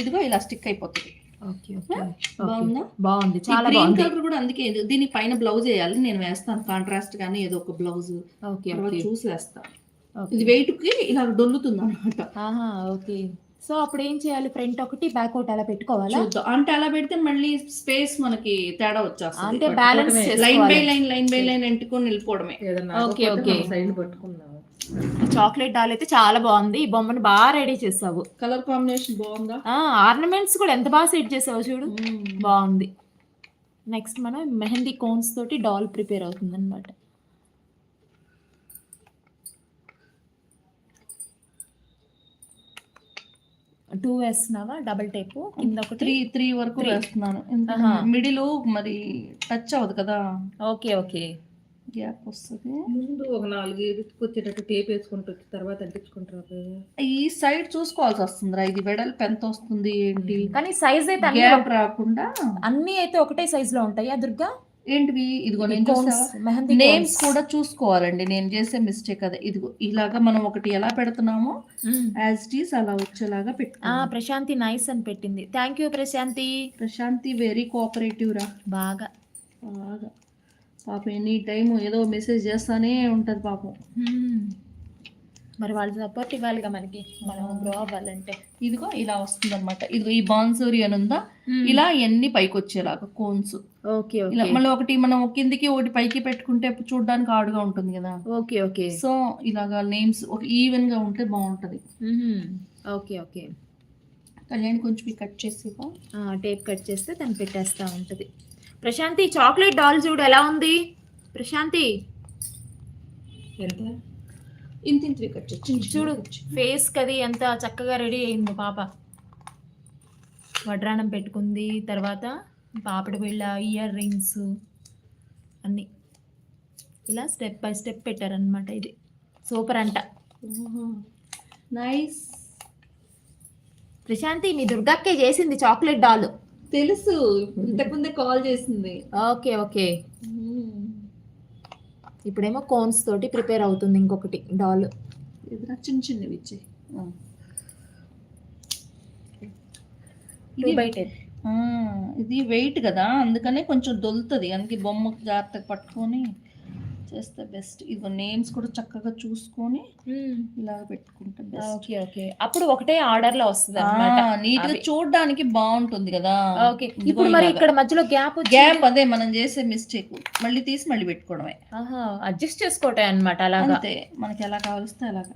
ఇదిగో ఇలా స్టిక్ అయిపోతుంది. ఓకే ఓకే బాగుందా? బాగుంది. చాలా గ్రీన్ కలర్ కూడా అందుకే ఇది- దీనికి పైన బ్లౌజ్ వేయాలి నేను వేస్తాను కాంట్రాస్ట్ గానీ ఏదో ఒక బ్లౌజ్. ఓకే తర్వాత ఓకే. చూసి వేస్తా. ఓకే. ఇది వెయిట్కి ఇలా డొల్లుతుంది అనమాట ఆహా ఓకే. సో అప్పుడు ఏం చేయాలి? ఫ్రంట్ ఒకటి బ్యాక్ ఒకటి అలా పెట్టుకోవాలా? అంటే అలా పెడితే మళ్ళీ స్పేస్ మనకి తేడా అంటే వచ్చేస్తుంది balance line by line line by line ఎంటుకొని వెళ్ళిపోవడమే. Okay, okay. సైడ్ పట్టుకున్నాము చాక్లెట్ డాల్ అయితే చాలా బాగుంది. ఈ బొమ్మను బాగా రెడీ చేసావు. కలర్ కాంబినేషన్ బాగుందా? ఆర్నమెంట్స్ కూడా ఎంత బాగా సెట్ చేసావు చూడు. బాగుంది. నెక్స్ట్ మనం మెహందీ కోన్స్ తోటి డాల్ ప్రిపేర్ అవుతుంది అనమాట టూ వేస్తున్నావా? Double tape. కింద ఒకటి. త్రీ త్రీ వరకు. వేస్తున్నాను. మిడిల్ మరి టచ్ అవ్వదు కదా. Okay okay. గ్యాప్ వస్తుంది. ముందు ఒక నాలుగు వచ్చేటట్టు టేప్ వేసుకుంటూ వచ్చి తర్వాత అంటించుకుంటారు ఈ సైడ్ చూసుకోవాల్సి వస్తుందిరా. ఇది వెడల్పు ఎంత వస్తుంది ఏంటి? కానీ సైజ్ అయితే అన్ని గ్యాప్ రాకుండా అన్ని అయితే ఒకటే సైజ్లో ఉంటాయా దుర్గా? ఏంటివి? ఇదిగో నేను చూసావా? నేమ్స్ కూడా చూసుకోవాలండి. నేను చేసే మిస్టేక్ అదే. ఇదిగో ఇలాగా మనం ఒకటి ఎలా పెడుతున్నామో యాజ్ ఇట్ ఈస్ అలా వచ్చేలాగా ఆ పెట్టుకున్నాం ప్రశాంతి నైస్ అని పెట్టింది. Thank you Prashanti. Prashanti very cooperative రా. బాగా. బాగా. పాపం ఎనీ టైం ఏదో మెసేజ్ చేస్తానే ఉంటది పాపం. మరి వాళ్ళు సపోర్ట్ ఇవ్వాలిగా మనకి. మనం గ్రో అవ్వాలంటే. ఇదిగో ఇలా వస్తుంది అనమాట ఇదిగో ఈ బాన్సూరి అని ఉందా ఇలా ఎన్ని పైకి వచ్చేలాగా కోన్స్. ఓకే ఇలా మళ్ళీ ఒకటి మనం కిందికి ఒకటి పైకి పెట్టుకుంటే చూడడానికి ఆడుగా ఉంటుంది కదా. Okay okay. సో ఇలాగా నేమ్స్ ఒక ఈవెన్గా ఉంటే బాగుంటది. Okay okay. కళ్యాణ్ కొంచెం కట్ చేసి టేప్ కట్ చేస్తే తను పెట్టేస్తా ఉంటది. ప్రశాంతి చాక్లెట్ డాల్ చూడు ఎలా ఉంది? ప్రశాంతి. ఇంత చిన్న చూడు. ఫేస్ కది ఎంత చక్కగా రెడీ అయింది పాప. వడ్రాణం పెట్టుకుంది తర్వాత పాపడి బిళ్ళ ఇయర్ రింగ్స్ అన్నీ. ఇలా స్టెప్ బై స్టెప్ పెట్టారనమాట ఇది. సూపర్ అంట. నైస్ ప్రశాంతి మీ దుర్గక్కే చేసింది చాక్లెట్ డాల్. తెలుసు. ఇంతకుముందే కాల్ చేసింది. Okay okay. ఇప్పుడేమో కోన్స్ తోటి ప్రిపేర్ అవుతుంది ఇంకొకటి డాల్ చిన్న చిన్నవి ఇది బై టెన్ ఆ, ఇది వెయిట్ కదా అందుకనే కొంచెం దొలుతుంది అందుకే బొమ్మ జాగ్రత్తగా పట్టుకొని చేస్తే బెస్ట్ ఇదిగో నేమ్స్ కూడా చక్కగా చూసుకొని ఇలా పెట్టుకుంటే బెస్ట్ ఓకే ఓకే అప్పుడు ఒకటే ఆర్డర్లో వస్తుంది అనమాట నీట్గా. చూడడానికి బాగుంటుంది కదా. ఓకే ఇప్పుడు మరి ఇక్కడ మధ్యలో గ్యాప్ గ్యాప్ అదే మనం చేసే మిస్టేక్ మళ్ళీ తీసి మళ్ళీ పెట్టుకోవడమే. అడ్జస్ట్ చేసుకోవటం అనమాట అలాగా. అంతే. మనకి ఎలా కావలిస్తే అలాగా.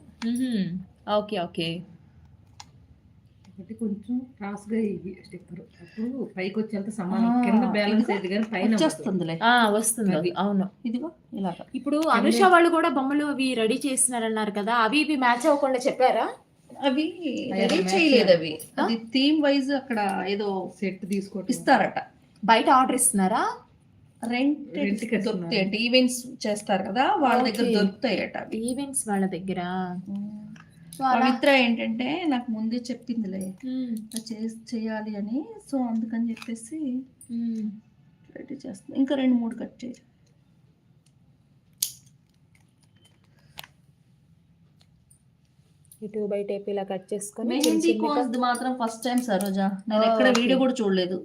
ఓకే ఓకే ఒకటి కొంచెం క్రాస్గా స్టిక్కర్. అప్పుడు పైకి వచ్చేంత సమానం. కింద బ్యాలెన్స్ కానీ పైన వస్తుంది. అది. అవును. ఇదిగో ఇలాగా. ఇప్పుడు అనుష వాళ్ళు కూడా బొమ్మలు అవి రెడీ చేస్తున్నారన్నారు కదా అవి ఇవి మ్యాచ్ అవ్వకుండా చెప్పారా? అవి రెడీ చేయలేదు చేయాలి. అవి అది థీమ్ వైజ్ అక్కడ ఏదో సెట్ తీసుకోవటం. ఇస్తారట. బయట ఆర్డర్ ఇస్తున్నారా? రెంట్. దొరుకుతాయి అంటే ఈవెంట్స్ చేస్తారు కదా వాళ్ళ దగ్గర. దొరుకుతాయట ఈవెంట్స్ వాళ్ళ దగ్గర. పవిత్ర ఏంటంటే నాకు ముందే చెప్పిందిలే. చేయాలి అని. సో అందుకని చెప్పేసి. రెడీ చేస్తాను ఇంకా రెండు మూడు కట్ చేయి. ఈ టూ బై టేప్ ఇలా కట్ చేసుకొని మెహందీ కోన్స్ మాత్రం ఫస్ట్ టైం సరోజా. నేను ఎక్కడ. వీడియో కూడా చూడలేదు.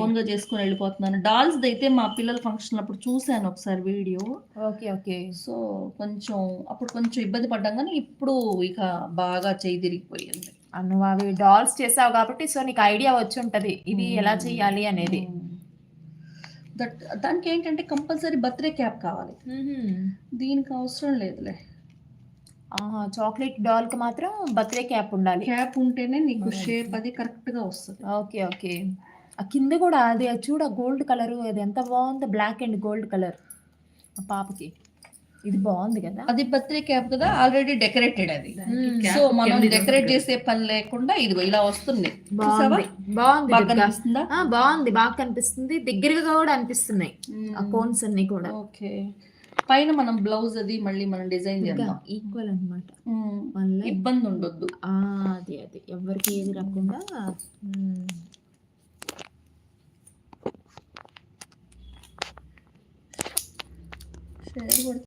ఓన్గా చేసుకొని వెళ్ళిపోతున్నాను. డాల్స్ అయితే మా పిల్లల ఫంక్షన్ అప్పుడు చూశాను ఒకసారి వీడియో. Okay okay. సో కొంచెం అప్పుడు కొంచెం ఇబ్బంది పడ్డాం కానీ ఇప్పుడు ఇక బాగా చేయి తిరిగిపోయింది. నువ్వు అవి డాల్స్ చేసావు కాబట్టి సో నీకు ఐడియా వచ్చి ఉంటది. ఇది ఎలా చెయ్యాలి అనేది. దట్ దానికి ఏంటంటే కంపల్సరీ బర్త్డే క్యాప్ కావాలి. దీనికి అవసరం లేదులే. చాక్లెట్ డాల్కి మాత్రం బర్త్డే క్యాప్ ఉండాలి. క్యాప్ ఉంటేనే నీకు షేప్ అది కరెక్ట్గా వస్తుంది. Okay okay. ఆ కింద కూడా అది చూడ గోల్డ్ కలర్ అది ఎంత బాగుంది బ్లాక్ అండ్ గోల్డ్ కలర్. ఆ పాపకి. ఇది బాగుంది కదా. అది బర్త్డే క్యాప్ కదా ఆల్రెడీ డెకరేటెడ్ అది. సో మనం కింద డెకరేట్. చేసే పని లేకుండా ఇదిగో ఇలా వస్తుంది. బాగుంది. బాగుంది బాగా. కనిపిస్తుందా? ఆ, బాగుంది. బాగా కనిపిస్తుంది. దగ్గరగా కూడా అనిపిస్తున్నాయి. ఆ కోన్స్ అన్ని కూడా. ఓకే. పైన మనం బ్లౌజ్ అది మళ్ళీ మనం డిజైన్ చేద్దాం. ఈక్వల్ అన్నమాట. మ్మ్. వన్ ఇబ్బంది ఉండొద్దు అది అది. ఎవరికి ఏది రాకుండా Dari.